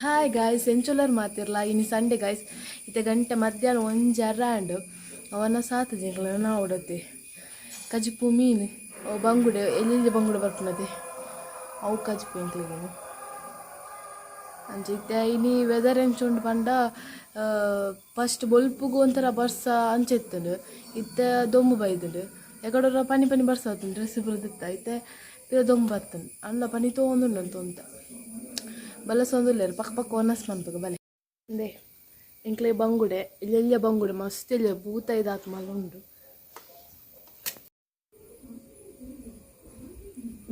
Hi guys ಎಂಚೊಲರ್ ಮಾತಿರ್ಲ ಇನ್ನು Sunday guys ಇತ್ತೆ ಗಂಟೆ ಮಧ್ಯಾಹ್ನ ಒಂಜಿ ಅರ್ರಾಂಡ್ ಅವನ ಸಾತ ನಾವು ಉಡತೆ ಕಜಿಪು ಮೀನು ಅವು ಬಂಗುಡೆ ಎಲ್ಲಿ ಬಂಗುಡೆ ಬರ್ಪುನದೆ ಅವು ಕಜಿಪು ಎಂಕ್ಲಿಗೇನು ಅಂಚೆ ಇತ್ತೆ ಇನಿ ವೆದರ್ ಎಂಚುಂಡು ಪಂಡ ಫಸ್ಟ್ ಬೊಲ್ಪುಗು ಒಂಥರ ಬರ್ಸ ಅಂಚೆತ್ತುಂಡು ಇತ್ತೆ ದೊಂಬು ಬೈದುಂಡು ಎಕಡೋರ ಪನಿ ಪನಿ ಬರ್ಸ ಆತುಂಡು ಡ್ರೆಸ್ ಬರ್ದಿತ್ತ ಇತ್ತೆ ಪಿರ ದೊಂಬು ಬರ್ತುಂಡು ಅಲ್ಲ ಪನಿ ಅಂತ ಅಂತ ಬಲ್ಲ ಸೊಂದುಲ್ಲೇರು ಪಕ್ಕ ಪಕ್ಕ ಒನಸ್ ಮನ್ಪಗ ಬಲೆ. ಇಂದೆ ಎಂಕ್ಲೆ ಬಂಗುಡೆ ಇಲ್ಲೆಲ್ಲ ಬಂಗುಡೆ ಮಸ್ತ್ ಎಲ್ಲ ಭೂತ ಇದಾತ್ ಮಲ್ಲ ಉಂಡು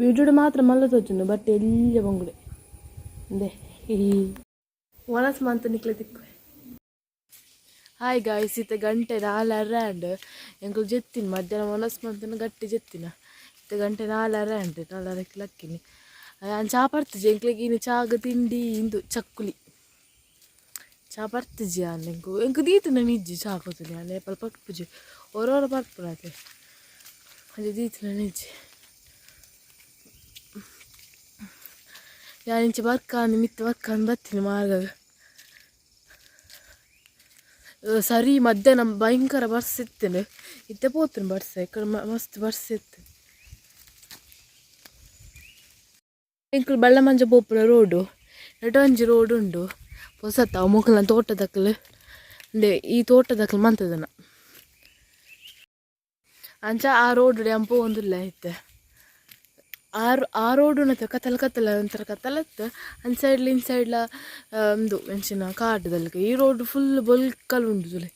ವಿಡಿಯೋಡು ಮಾತ್ರ ಮಲ್ಲ ತೋಚುಂಡು ಬಟ್ ಎಲ್ಲ ಬಂಗುಡೆ. ಇಂದೆ ಈ ಒನಸ್ ಮಂತ್ ನಿಕ್ಲೆ ತಿಕ್ಕು ಹಾಯ್ ಗಾಯ್ಸ್ ಇತ್ತೆ ಗಂಟೆ ನಾಲ್ ಅರ್ರಾಂಡ್ ಎಂಕಲ್ ಜೆತ್ತಿನ ಮಧ್ಯಾಹ್ನ ಒನಸ್ ಮಂತನ ಗಟ್ಟಿ ಜೆತ್ತಿನ. ಇತ್ತೆ ಗಂಟೆ ನಾಲ್ ಅರ್ರಾಂಡ್ ನಾಲ್ಕು ಲಕ್ಕಿನಿ ಚಾ ಪಡ್ತಿಜಿ ಎಂಕ್ಲೆಗೆ ಇನ್ನು ಚಾಗ ತಿಂಡಿ ಇಂದು ಚಕ್ಕುಲಿ ಚಾ ಪಡ್ತಿಜಿ ಅಲ್ಲೆಂಕು ಎಂಕು ಎಂಕು ದೀತು ನಾನು ಇಜ್ಜಿ ಚಾ ಕೂತುನಿ ಅನ್ನ ಏಪಲ್ ಪಟ್ಪುಜಿ ಓರೋರ ಪಡ್ಪುನತೆ ಅಲ್ಲಿ ದೀತು ನಾನು ಇಜ್ಜಿ ഞാൻ ಇಂಚೆ ಬರ್ಕಾಂದು ಮಿತ್ತು ಬರ್ಕಾಂದು ಬರ್ತೀನಿ ಮಾರ್ಗಾಗ ಸರಿ ಮಧ್ಯಾಹ್ನ ಭಯಂಕರ ಬರ್ಸಿತ್ತೇನೆ ಇತ್ತೆ ಪೋತೀನಿ ಬರ್ಸ ಈ ಕಡೆ ಮಸ್ತ್ ಬರ್ಸ್ ಇತ್ತು ಎಂಕುಲು ಬಳ್ಳ ಮಂಜ ಪೋಪುನ ರೋಡು ಒಂಜಿ ರೋಡ್ ಉಂಡು ಹೊಸತ್ತ ಅವು ತೋಟದಕ್ಕಲ್ ಅಂದೆ ಈ ತೋಟದಕ್ಕಲ್ ಮಂತದನ ಅಂಚ ಆ ರೋಡ್ ಎಂಪು ಒಂದಿಲ್ಲ ಐತೆ ಆ ಆ ರೋಡು ನತ್ತ ಕತ್ತಲ ಕತ್ತಲ ಒಂಥರ ಕತ್ತಲತ್ತು ಅನ್ ಸೈಡ್ ಇನ್ ಸೈಡ್ಲ ಒಂದು ಮೆಣಸಿನ ಕಾಡ್ದಲ್ಕ ಈ ರೋಡ್ ಫುಲ್ ಬೊಲ್ಕಲ್ ಉಂಡು ತುಲೆ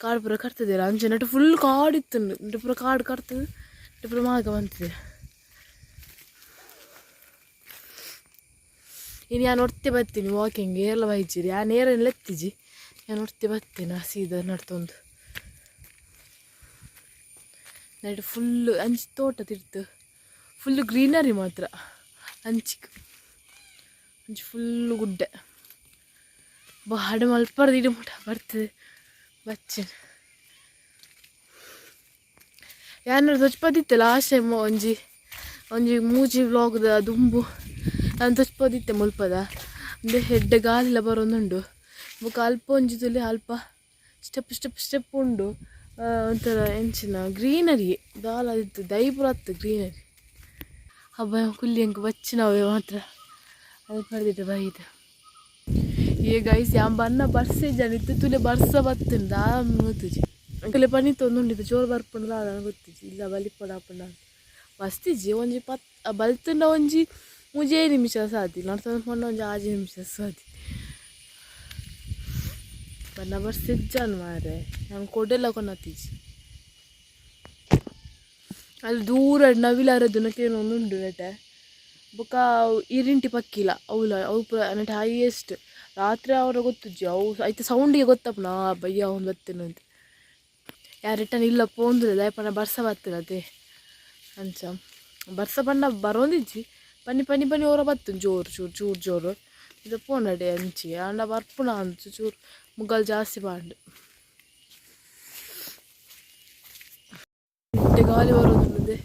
ಕಾಡು ಪೂರ ಕಟ್ತದೆ ಅಂಚೆ ಫುಲ್ ಕಾಡಿತ್ತು ನಟ್ಟು ಪೂರ ಕಾಡು ಕಟ್ತದೆ ನಟ್ಟು ಪೂರ ಮಾರ್ಗ ಬಂತಿದೆ ಇನ್ನು ನಾನು ನೋಡ್ತೆ ಬರ್ತೀನಿ ವಾಕಿಂಗ್ ಏರ್ಲ ಬೈಜಿರಿ. ಆ ನೇರನ್ನು ಎತ್ತಿಜಿ ನಾನು ನೋಡ್ತೆ ಬರ್ತೀನಿ ಸೀದಾ ನಡ್ತೊಂದು. ನೈಟ್ ಫುಲ್ಲು ಅಂಚಿ ತೋಟ ತಿರ್ತು ಫುಲ್ಲು ಗ್ರೀನರಿ ಮಾತ್ರ. ಅಂಚಿಕ್. ಅಂಚಿ ಫುಲ್ಲು ಗುಡ್ಡೆ. ಬಾಡ ಮಲ್ಪರ್ದು ಇಡು ಮುಟ, ಬರ್ತದೆ. ಬಚ್ಚೆ ಯಾರು ಸ್ವಚ್ಛ ಲಾಸ್ಟ್ ಟೈಮ್ ಒಂಜಿ ಒಂಜಿ ಮೂಜಿ ವ್ಲಾಗ್ದ ದುಂಬು. ನಾನು ತೊಚ್ಪದಿತ್ತೆ ಮುಲ್ಪದ ಅಂದರೆ ಹೆಡ್ಡೆ ಗಾಲಿಲ್ಲ ಬರೋದುಂಡು ಬೊಕ ಅಲ್ಪ ಒಂಜಿ ತುಲಿ ಅಲ್ಪ ಸ್ಟೆಪ್ ಸ್ಟೆಪ್ ಸ್ಟೆಪ್ ಉಂಡು ಒಂಥರ ಎಂಚಿನ ಗ್ರೀನರಿ ದಾಲ ಇತ್ತು ದೈಪುರ ಹತ್ತು ಗ್ರೀನರಿ ಹಬ್ಬ ಕುಲ್ಲಿ ಹಂಗೆ ಬಚ್ಚಿನವೆ ಮಾತ್ರ ಅದು ಪಡೆದಿಟ್ಟು ಬೈದು ಏ ಗೈಸ್ ಯಾಂ ಬರ್ನ ಬರ್ಸೆ ಜನಿತ್ತು ತುಲೆ ಬರ್ಸ ಬತ್ತುಂಡು ಆ ಗೊತ್ತುಜಿ ಅಂಕಲೆ ಪನಿ ತೊಂದುಂಡಿದ್ದು ಜೋರು ಬರ್ಪುಂಡು ಗೊತ್ತಿಜಿ ಇಲ್ಲ ಬಲಿಪಡ ಹಾಪುಂಡ ಮಸ್ತಿಜಿ ಒಂಜಿ ಪತ್ ಬಲ್ತುಂಡ ಒಂಜಿ ಮುಜೇ ನಿಮಿಷ ಸಾದಿ ನಡ್ತೊಂದು ಪಂಡ ಒಂಜಿ ಆಜಿ ನಿಮಿಷ ಸಾದಿ ಬನ್ನ ಬರ್ಸಿಜ್ಜಾನು ಮಾರೆ ನಾನು ಕೊಡೆಲ್ಲ ಕೊನತ್ತೀಜಿ ಅಲ್ಲಿ ದೂರ ನವಿಲಾರದು ನಕೇನು ಒಂದುಂಡು ನೆಟೆ ಬೊಕ ಇರಿಂಟಿ ಪಕ್ಕಿಲ ಅವಲ ಅವು ನೆಟ್ ಹೈಯೆಸ್ಟ್ ರಾತ್ರಿ ಅವರ ಗೊತ್ತಿಜ್ಜಿ ಅವು ಐತೆ ಸೌಂಡಿಗೆ ಗೊತ್ತಪ್ಪನ ಬಯ್ಯ ಅವ್ನು ಬತ್ತೇನು ಅಂತ ಯಾರು ರಿಟರ್ನ್ ಇಲ್ಲ ಪೋಂದ್ರೆ ದಯಪನ ಬರ್ಸ ಬರ್ತದೆ ಅದೇ ಅಂಚ ಬರ್ಸ ಬಣ್ಣ ಬರೋಂದಿಜ್ಜಿ ಪನಿ ಪನಿ ಪನಿ ಓರ ಬತ್ತು ಜೋರು ಚೂರು ಚೂರು ಜೋರು ಇದು ಪೋನಡೆ ಅಂಚಿ ಅಂಡ ಬರ್ಪುನ ಅಂಚು ಚೂರು ಮುಗಲ್ ಜಾಸ್ತಿ ಬಾಂಡು ಗಾಲಿ ಬರೋದು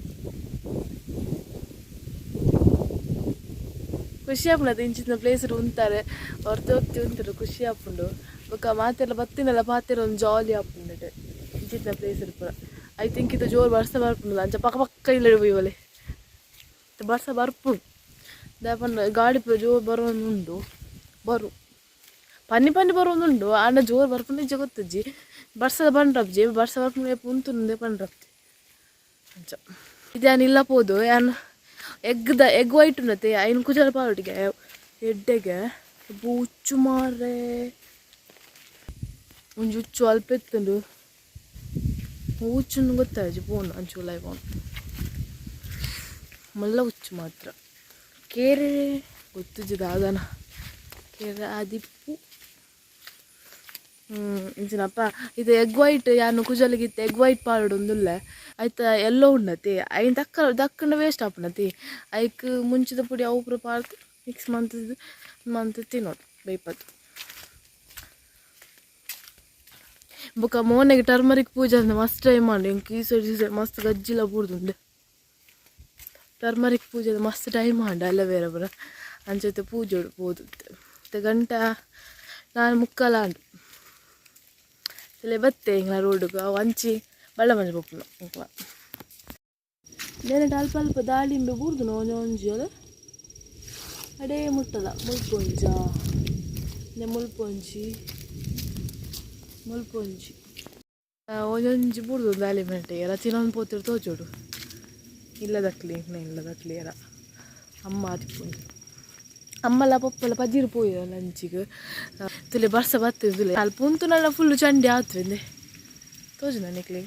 ಖುಷಿ ಆಪುಂಡು ಇಂಚಿನ ಪ್ಲೇಸ್ ಉಂತಾರೆ ಅವ್ರ ತೋರ್ತಿ ಉಂತಾರೆ ಖುಷಿ ಆಪುಂಡು ಬೊಕ ಮಾತೆಲ್ಲ ಬತ್ತಿನೆಲ್ಲ ಪಾತೆರ ಒಂದು ಜಾಲಿ ಆಪುಂಡು ಇಂಚಿನ ಪ್ಲೇಸ್ ಪೂರ ಐ ಥಿಂಕ್ ಇದು ಜೋರು ಬರ್ಸ ಬರ್ಪುಂಡು ಅಂಚ ಪಕ್ಕ ಪಕ್ಕ ಇಲ್ಲ ಒಲೆ ಬರ್ಸ ಬರ್ಪುಂಡು ದಾಪಂಡ ಗಾಡಿ ಜೋರು ಬರೋದುಂಡು. ಬರು. ಪನ್ನಿ ಪನ್ನಿ ಬರೋದುಂಡು. ಆಂಡ ಜೋರು ಬರ್ಪುಂಡು ಇಜ್ಜ ಗೊತ್ತಜ್ಜಿ? ಬರ್ಸದ ಬಂಡ್ರಪ್ಜಿ ಬರ್ಸ ಬರ್ಪುಂಡು ಏಪು ಉಂತುಂದೆ ಬಂಡ್ರಪ್ತಿ ಅಂಚ. ಇದ್ಯಾನ್ ಇಲ್ಲ ಪೋದು. ಯಾನ್ ಎಗ್ದ, ಎಗ್ ವೈಟ್ ಉನ್ನತೆ ಐನು ಕುಜಲ ಪಾವಟಿಗೆ. ಎಡ್ಡೆಗೆ ಉಚ್ಚು ಮಾರ್ರೆ. ಒಂಜಿ ಉಚ್ಚು ಅಲ್ಪ ಎತ್ತುಂಡು ಉಚ್ಚುನ್ನು ಗೊತ್ತಾಜಿ ಪೋನು ಅಂಚು ಲೈವ್ ಮಲ್ಲ ಉಚ್ಚು ಮಾತ್ರ. ಕೇರೆ ಗೊತ್ತು ದಾದನ ಕೇರೆ ಆದಿಪ್ಪು. ಇಂಚಿನಪ್ಪ ಇದು ಎಗ್ ವೈಟ್ ಯಾನು ಕುಜಲಿಗಿತ್ತು ಎಗ್ ವೈಟ್ ಪಾರ್ಡ್ ಒಂದುಲ್ಲ. ಆಯ್ತ, ಎಲ್ಲೋ ಉಣ್ಣತಿ. ಐನ್ ದಕ್ಕ ದಕ್ಕಂಡ ವೇಸ್ಟ್ ಆಪುನತಿ ಐಕ್ ಮುಂಚಿದ ಪುಡಿ ಅವು ಪಾರ್ದು ಮಿಕ್ಸ್ ಮಂತದ್ದು ಮಂತ್ ತಿನ್ನೋದು ಬೈಪತ್ತು ಬೊಕ ಮೋನೆಗೆ ಟರ್ಮರಿಕ್ ಪೂಜೆ ಅಂದ್ರೆ ಮಸ್ತ್ ಟ್ರೈ ಮಾಡಿ, ಹಿಂಗೆ ಈ ಸೈಡ್ ಈ ಸೈಡ್ ಮಸ್ತ್ ಗಜ್ಜಿಲ ಟರ್ಮರಿಕ್ ಪೂಜೆದು ಮಸ್ತ್ ಟೈಮ್ ಹಾಂಡ ಅಲ್ಲ ಬೇರೆ ಬರ ಅಂಚೊತ್ತೆ ಪೂಜೆ ಬೋದು ಗಂಟ ನಾನು ಮುಕ್ಕಾಲ ಆಂಡು ಇಲ್ಲೇ ಬತ್ತೆ ಇಂಗ್ಲ ರೋಡ್ ಅವು ಅಂಚಿ ಬಳ್ಳ ಮಂಜು ಪಪ್ಪನ ಇಂಗ್ಲ ನೆನಟ ಅಲ್ಪ ಅಲ್ಪ ದಾಳಿಂಬೆ ಬೂರ್ದು ಒಂಜಿ ಒಂಜಿ ಅಲ್ಲ ಅಡೇ ಮುಟ್ಟದ ಮುಲ್ಪೊಂಜ ಮುಲ್ಪೊಂಜಿ ಮುಲ್ಪೊಂಜಿ ಒಂಜೊಂಜಿ ಬೂರ್ದು ದಾಳಿಂಬೆ ಅಂಟೆ ರಚಿನೊಂದು ಪೋತಿರ್ ತೋಚೋಡು ಇಲ್ಲ ಕ್ಲೀನ್ ಇಲ್ಲ ದಕ್ಲಿ ಎರ ಅಮ್ಮ ಆದಿಪ್ಪುಂಡು ಅಮ್ಮಲ ಪಪ್ಪಲ ಪದಿರು ಪೋಯ ಲಂಚಿಗೆ ತುಲೆ ಬರ್ಸ ಬತ್ತಿದ್ದುಲೆ ಅಲ್ಪ ಉಂತು ನನ್ನ ಫುಲ್ಲು ಚಂಡಿ ಆತ್ವೆಂದೆ ತೋಜು ನನಗೆ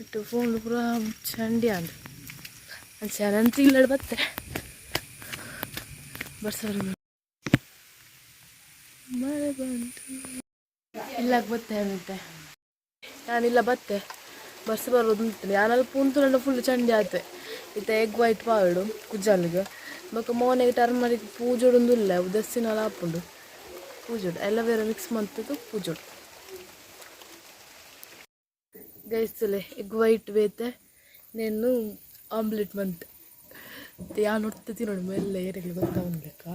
ಇಟ್ಟು ಫೋನ್ ಪೂರ ಚಂಡಿ ಅಂದು ಅಂಚನಂತ ಇಲ್ಲ ಬತ್ತೆ ಬರ್ಸ ಮಳೆ ಬಂತು. ಇಲ್ಲ ಬತ್ತೆ ಅಂತೆ. ನಾನಿಲ್ಲ ಬತ್ತೆ ಬರ್ಸ ಬರೋದು ಉಂಟು ನಾನಲ್ಲಿ ಪುಂತು ನನ್ನ ಫುಲ್ ಚಂಡಿ ಆತೆ ಇತ್ತ ಎಗ್ ವೈಟ್ ಪಾವಡು ಕುಜ್ಜಾಲಿಗೆ. ಬೊಕ್ಕ ಮೋನೆಗೆ ಟರ್ಮರಿಕ್ ಪೂಜೊಡೊಂದು ಇಲ್ಲ ಉದಸ್ಸಿನಲ್ಲಿ ಹಾಪುಂಡು ಪೂಜೋಡು ಎಲ್ಲ ಬೇರೆ ಮಿಕ್ಸ್ ಮಾಡ್ತದ್ದು ಪೂಜೋಡು ಗೈಸಲೆ ಎಗ್ ವೈಟ್ ಬೇತೆ. ನೆನ್ನು ಆಮ್ಲೆಟ್ ಮಂತ್ ಯಾ ನೋಡ್ತತಿ ನೋಡಿ, ಮೇಲೆ ಏರಿಗೆ ಗೊತ್ತಾಗ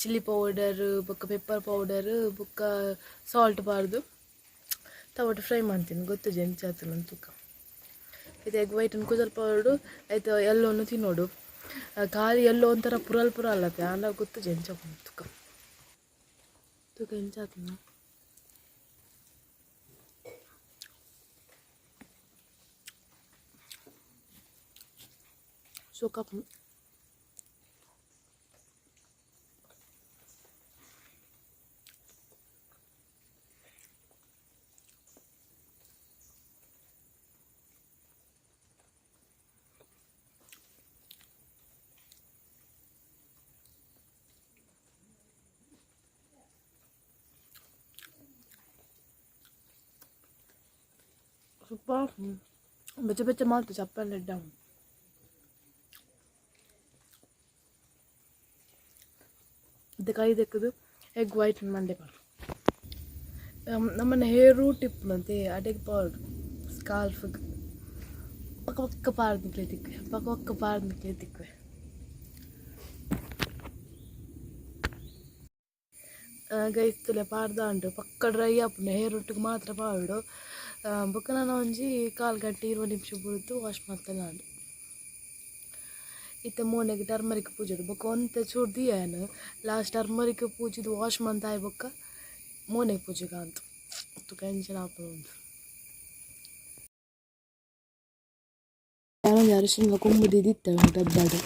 ಚಿಲ್ಲಿ ಪೌಡರ್ ಬೊಕ್ಕ ಪೆಪ್ಪರ್ ಪೌಡರ್ ಬೊಕ್ಕ ಸಾಲ್ಟ್ ಬಾರ್ದು. ತಗೊಟ್ಟು ಫ್ರೈ ಮಾಡ್ತೀನಿ. ಗೊತ್ತು ಜೆಂಚ ಆತಲ್ಲ ಇದು ಎಗ್ ವೈಟ್ ಅನ್ಕೋ ಸ್ವಲ್ಪ ಹೊರಡು ಆಯ್ತು ಎಲ್ಲೋನು ತಿನ್ನೋಡು. ಆ, ಖಾಲಿ ಎಲ್ಲೋ ಒಂಥರ ಪುರಲ್ ಪುರ ಅಲ್ಲತ್ತೆ ಆಲ ಗೊತ್ತು ಜೆಂಚ ತೂಕ. ತೂಕ ಎಂಚ ಆತನ ಸೋಕಪ್ ಸ್ವಲ್ಪ ಬೆಚ್ಚ ಬೆಚ್ಚ ಮಾಡ್ತು ಚಪ್ಪಲ್ ಎಡ್ಡ ಇದು ಕೈ ತೆಕ್ಕದು ಎಗ್ ವೈಟ್ ಮಂಡೆ ಪಾಡು ನಮ್ಮನ್ನ ಹೇರ್ ರೂಟ್ ಇಪ್ಪುನಂತೆ ಅಡೆಗೆ ಪಾಡು ಸ್ಕಾಲ್ಫ್ಗೆ ಪಕ್ಕ ಪಕ್ಕ ಪಾರ್ದು ತಿಕ್ವೆ ಪಕ್ಕ ಪಕ್ಕ ಪಾರ್ದು ತಿಕ್ವೆ ಗೈಸ್ತುಲೆ ಪಾಡ್ದ ಉಂಟು ಪಕ್ಕ ಡ್ರೈ ಆಪುಂಡು ಹೇರ್ ರೂಟ್ಗೆ ಮಾತ್ರ ಪಾಡು ಬೊಕ್ಕ ನಾನು ಒಂಜಿ ಕಾಲು ಗಂಟೆ ಇರುವ ನಿಮಿಷ ಬಿಡ್ದು ವಾಶ್ ಮಾಡ್ತೇನೆ ನಾನು ಇತ್ತೆ ಮೋನೆಗೆ ಟರ್ಮರಿಕ್ ಪೂಜೆಡು ಬೊಕ್ಕ ಒಂತೆ ಚೂರು ದಿಯನು ಲಾಸ್ಟ್ ಟರ್ಮರಿಕ್ ಪೂಜೆದು ವಾಶ್ ಮಂತಾಯ್ ಬೊಕ್ಕ ಮೋನೆಗೆ ಪೂಜೆಗೆ ಅಂತ ತುಕ ಎಂಚಿನ ಆಪುನ ಉಂಟು ಯಾರೊಂದು ಅರಿಶಿನ ಕೊಂಬುದು ಇದಿತ್ತೆ ಡಬ್ಬಾಡು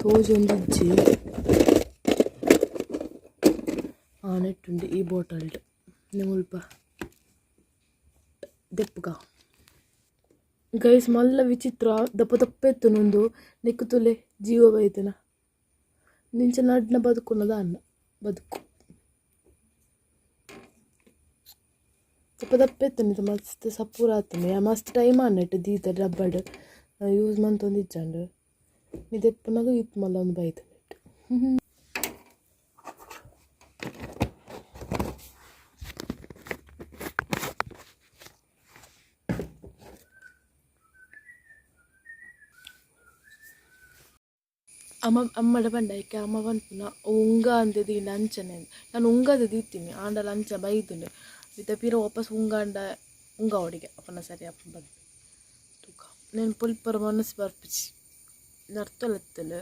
ತೋಜೊಂದು ಇಜ್ಜಿ ಆ ನೆಟ್ಟುಂಡು ಈ ಬಾಟಲ್ಡ್ ಮುಲ್ಪ ದೆಪ್ಪಗ ಗೈಸ್ ಮಲ್ಲ ವಿಚಿತ್ರ ದಪ್ಪ ದಪ್ಪ ಎತ್ತು ನೊಂದು ನೆಕ್ಕುತುಲೆ ಜೀವ ಬೈತನ ನಿಂಚ ನಡ್ನ ಬದುಕುನ್ನದ ಅನ್ನ ಬದುಕು ದಪ್ಪ ದಪ್ಪ ಎತ್ತು ನಿಂತ ಮಸ್ತ್ ಸಪೂರ ಆತನೆ ಮಸ್ತ್ ಟೈಮ್ ಅನ್ನಟ್ಟು ದೀತ ಡಬ್ಬಡ್ ಯೂಸ್ ಮಂತೊಂದು ಇಜ್ಜಂಡು ನೀ ದೆಪ್ಪನಾಗ ಇತ್ತು ಮಲ್ಲ ಒಂದು ಬೈತ ಅಮ್ಮ ಅಮ್ಮಡ ಬಂಡೈಕೆ ಅಮ್ಮ ಪನ್ಪುನ ಉಂಗ ಅಂದದಿ ಅಂಚನೆ ನಾನು ಉಂಗದ ದೀತೀನಿ ಆಂಡಲ ಅಂಚ ಬೈದುಂಡು ಇತ್ತ ಪೀರ ವಾಪಸ್ ಉಂಗ ಅಂಡ ಉಂಗ ಒಡಿಗೆ ಅಪ್ಪನ ಸರಿ ಅಪ್ಪ ಬಂದು ತೂಕ నేను పులుపర మనసు ಬರ್ಪಿಸಿ ನರ್ತಲೆತ್ತಲು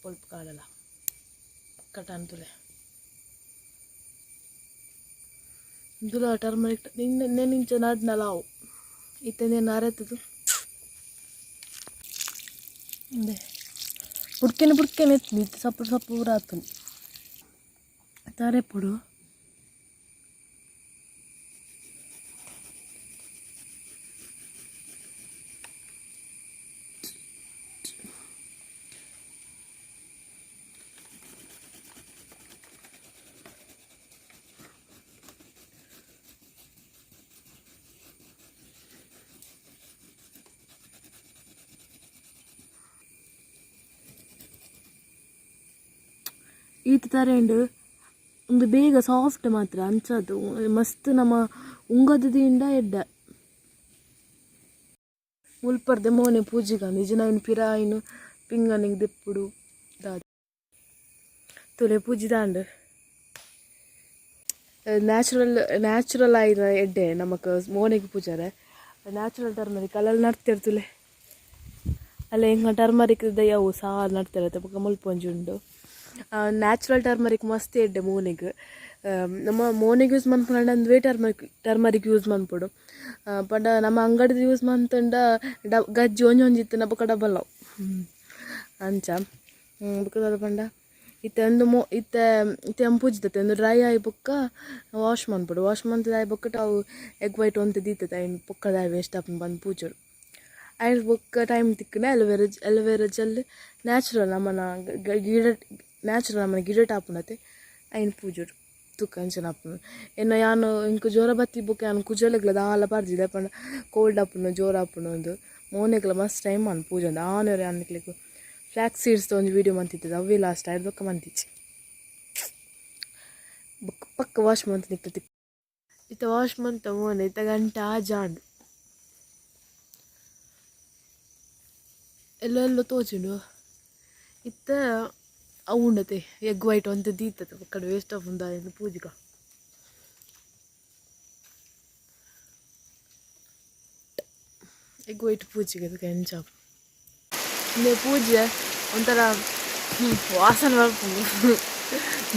పులుపు కాడల కట్టంతులే ఇందులో టర్మరిక్ నిన్న నేను ఇంచ నాడిన లావు ఇతే నేను బుడికిన బుడికిన ఎత్తుంది సప్పుడు సప్పుడు రాతుంది తారేపుడు ಈತ ತರೆಂಡು ಒಂದು ಬೇಗ ಸಾಫ್ಟ್ ಮಾತ್ರ ಅಂಚದು ಮಸ್ತ್ ನಮ್ಮ ಉಂಗದಿಂದ ಎಡ್ಡ ಮುಲ್ಪರ್ದೆ ಮೋನೆ ಪೂಜೆಗ ನಿಜನ ನಾವಿನ ಪಿರಾಯಿನು ಪಿಂಗನಿಗೆ ದಿಪ್ಪುಡು ದಾದ. ತುಲೆ ಪೂಜಿ ದಾಂಡು. ನ್ಯಾಚುರಲ್ ನ್ಯಾಚುರಲ್ ಆಯ್ದ ಎಡ್ಡೆ ನಮಕ್ ಮೋನೆಗೆ ಪೂಜಾರೆ. ನ್ಯಾಚುರಲ್ ಟರ್ಮರಿಕ್ ಅಲ್ಲೆಲ್ಲ ನಡ್ತಿರ್ತಲೆ ಅಲ್ಲ ಹೆಂಗೆ ಟರ್ಮರಿಕ್ ಇದ್ದ ಯಾವ ಸಾರು ನಡ್ತಿರತ್ತೆ ಮುಲ್ಪ ಉಂಡು. ನ್ಯಾಚುರಲ್ ಟರ್ಮರಿಕ್ ಮಸ್ತ್ ಎಡ್ಡೆ ಮೋನಿಗ್. ನಮ್ಮ ಮೋನಿಗೆ ಯೂಸ್ ಮನ್ಪುಂಡ ಅಂದ್ವೇ ಟರ್ಮರಿಕ್ ಟರ್ಮರಿಕ್ ಯೂಸ್ ಮನ್ಪುಡು ಬಟ್ ನಮ್ಮ ಅಂಗಡಿದ ಯೂಸ್ ಮಂತಂಡ ಡ ಗಜ್ಜಿ ಒಂಜಿ ಒಂಜಿ ನಬಕ ಡಬಲ್ ಅಂಚ. ಬುಕ್ಕದ ಪಂಡ. ಇತ್ತೆ ಒಂದು ಮೋ, ಇತ್ತೆ ಇತ್ತೆ ಒಂದು ಡ್ರೈ ಆಗಿ ಬೊಕ್ಕ ವಾಶ್ ಮನ್ಪುಡು ವಾಶ್ ಮಂತದ ಆಯ್ ಬೊಕ್ಕಟ ಅವು ಎಗ್ ವೈಟ್ ಒಂದು ದೀತದ ಐನ್ ಪೊಕ್ಕದ ವೇಸ್ಟ್ ಆಪ್ ಬಂದು ಪೂಜರು. ಐನ್ ಬೊಕ್ಕ time ತಿಕ್ಕನೆ aloe vera aloe vera natural ನಮ್ಮನ ಗ- ಗ- ಗಿಡ ನ್ಯಾಚುರಲ್ ನಮ್ಮನ ಗಿಡ ಟಾಪುನತೆ ಐನ್ ಪೂಜೊಡು ತುಕ್ಕ ಆಪುನು ಎನ್ನ ಯಾನು ಇಂಕು ಜ್ವರ ಬತ್ತಿ ಬೊಕ ಯಾನು ಕುಜಲಗ್ಲ ದಾಲ ಬರ್ಜಿದೆ ಪಂಡ ಕೋಲ್ಡ್ ಆಪುನು ಜೋರ ಆಪುನು ಒಂದು. ಮೋನೆಗ್ಲ ಮಸ್ತ್ ಟೈಮ್ ಅನ್ ಪೂಜೆ ಒಂದು ಆನೆರೆ ಅನ್ನಕ್ಲಿಕ್ಕೆ ಫ್ಲಾಕ್ ಸೀಡ್ಸ್ ಒಂದು ವೀಡಿಯೋ ಮಂತಿತ್ತು ಅವೇ ಲಾಸ್ಟ್ ಆಯ್ತು ಬೊಕ್ಕ ಮಂತಿಚ್ಚಿ. ಬೊಕ್ಕ ಪಕ್ಕ ವಾಶ್ ಮಂತ್ ನಿಕ್ಲತಿ ಇತ್ತ ವಾಶ್ ಮಂತ ಮೋನೆ, ಇತ್ತ ಗಂಟೆ ಆ ಜಾಂಡು. ಎಲ್ಲೋ ಎಲ್ಲೋ ತೋಚಿಂಡು ಇತ್ತ ಅವು ಉಂಡತೆ ಎಗ್ ವೈಟ್ ಅಂತ ದೀತ ಕಡೆ ವೇಸ್ಟ್ ಆಫ್ ಉಂದ ಪೂಜಿಗ. ಎಗ್ ವೈಟ್ ಪೂಜೆಗೆ ಅದಕ್ಕೆ ಎಂಚಾಪ್ ಇಂದೆ ಪೂಜೆ ಒಂಥರ ವಾಸನ ಬರ್ತೀನಿ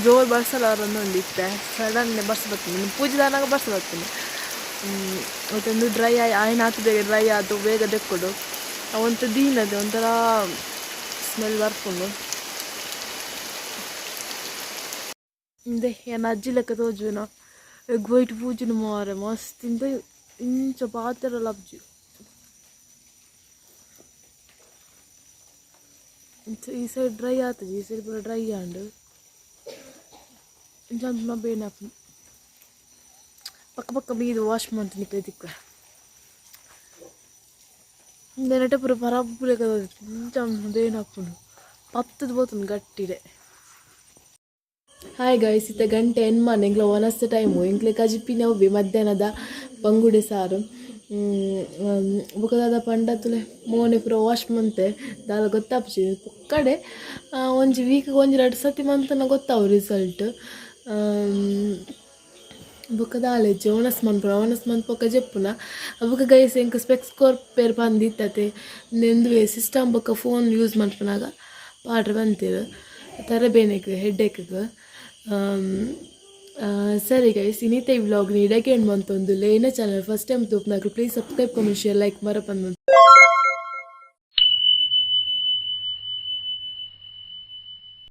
ಜೋರು ಬರ್ಸಲ್ಲ ಅವರನ್ನು ಒಂದು ಇತ್ತೆ ಸಡನ್ನೇ ಬರ್ಸ ಬರ್ತೀನಿ ಪೂಜೆ ದಾನಾಗ ಬರ್ಸ ಬರ್ತೀನಿ ಮತ್ತೊಂದು ಡ್ರೈ ಆಯ್ ಆಯ್ನ ಹಾಕಿ ಡ್ರೈ ಆಯ್ತು ಬೇಗ ದೆಕ್ಕೊಡು ಅವಂತ ದೀನದೆ ಒಂಥರ ಸ್ಮೆಲ್ ಬರ್ಕೊಂಡು ಎನರ್ಜಿಲಕ್ಕ ತೋಜುನ ಎಗ್ ವೈಟ್ ಪೂಜುನ ಮಾರೆ ಮಸ್ತ್ ಇಂದ ಇಂಚ ಪಾತ್ರ ಲಬ್ಜು ಈ ಸೈಡ್ ಡ್ರೈ ಆತಜಿ ಈ ಸೈಡ್ ಪೂರ ಡ್ರೈ ಆಂಡು ಜಂಪ್ನ ಬೇನಪ್ಪ ಪಕ್ಕ ಪಕ್ಕ ಬೀದು ವಾಶ್ ಮಾಡ್ತೀನಿ ಪ್ರತಿಕ್ಕ ನೆನಟೆ ಪೂರ ಪರಬ್ಬುಲೆ ಕದ ಜಂಪ್ ಬೇನಪ್ಪನು ಪತ್ತದ ಬೋತನು ಗಟ್ಟಿಡೆ ಹಾಯ್ ಗಾಯ್ಸ್ ಇತ್ತ ಗಂಟೆ ಎನ್ ಎಂಗ್ಲ ಒನಸ್ತ ಟೈಮು ಎಂಕ್ಲೆ ಕಜಿಪಿ ಒಬ್ಬಿ ಮಧ್ಯಾಹ್ನದ ಪಂಗುಡೆ ಸಾರು. ಬುಕದಾದ ಪಂಡತುಲೆ ಮೋನೆ ಪೂರ ವಾಶ್ ಮಂತೆ. ದಾದ ಗೊತ್ತಾಪ್ಚಿ ಕಡೆ ಒಂಜಿ ವೀಕ್ ಒಂಜಿ ಎರಡು ಸತಿ ಮಂತನ ಗೊತ್ತಾವು ರಿಸಲ್ಟ್ ಬೊಕ ದಾಲೆಜ್ಜಿ ಒಣಸ್ ಮನ್ಪುನ ಒಣಸ್ ಮನ್ಪೊಕ ಜೆಪ್ಪುನ. ಬೊಕ ಗೈಸ್ ಎಂಕ್ ಸ್ಪೆಕ್ಸ್ ಪೇರ್ ಬಂದಿತ್ತತೆ. ನೆಂದುವೆ ಸಿಸ್ಟಮ್ ಬೊಕ ಫೋನ್ ಯೂಸ್ ಮನ್ಪುನಾಗ ಪಾಡ್ರೆ ಬಂತಿರು. ಹೆಡ್ ಹೆಡ್ಡೇಕ್ಗೆ ಸರಿ ಗೈಸ್ ಇನ್ನಿತ ಈ ವ್ಲಾಗ್ ನೀಡಕ್ಕೆ ಎಂಡ್ ಮಂತೊಂದು ಲೇನ channel first time ತೂಪ್ನಾಕ್ರು please subscribe comment share like ಮರಪಂದು